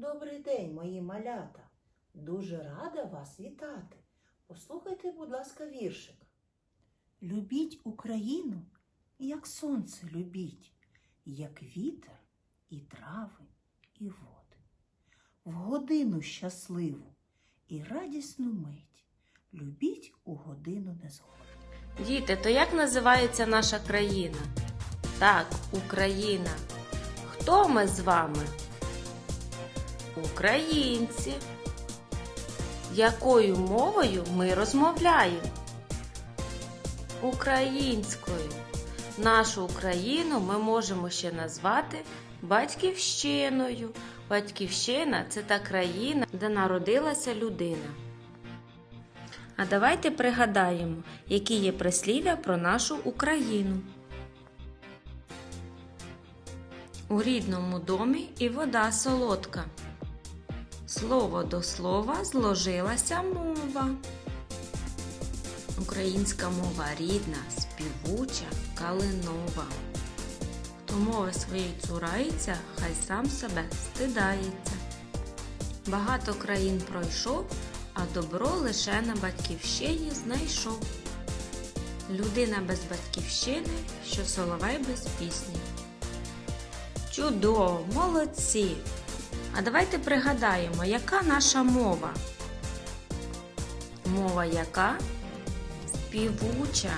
Добрий день, мої малята. Дуже рада вас вітати. Послухайте, будь ласка, віршик. Любіть Україну, як сонце любіть, як вітер і трави, і води. В годину щасливу і радісну мить любіть у годину незгоди. Діти, то як називається наша країна? Так, Україна. Хто ми з вами? Українці. Якою мовою ми розмовляємо? Українською. Нашу Україну ми можемо ще назвати батьківщиною. Батьківщина це та країна, де народилася людина. А давайте пригадаємо, які є прислів'я про нашу Україну. У рідному домі і вода солодка. Слово до слова зложилася мова. Українська мова рідна, співуча, калинова. Хто мови своєї цурається, хай сам себе стидається. Багато країн пройшов, а добро лише на батьківщині знайшов. Людина без батьківщини, що соловей без пісні. Чудово, молодці! А давайте пригадаємо, яка наша мова? Мова яка? Співуча,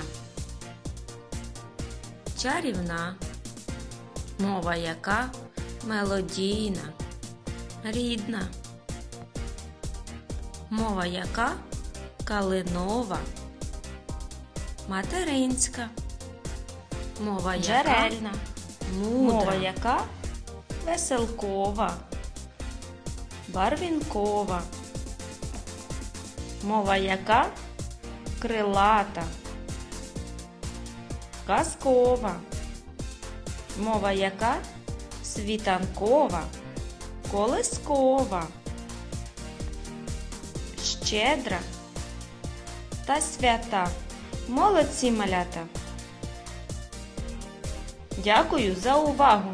чарівна. Мова яка? Мелодійна, рідна. Мова яка? Калинова, материнська. Мова яка? Джерельна. Мудра. Мова яка? Веселкова, барвінкова. Мова яка? Крилата, казкова. Мова яка? Світанкова, колискова, щедра та свята. Молодці малята! Дякую за увагу!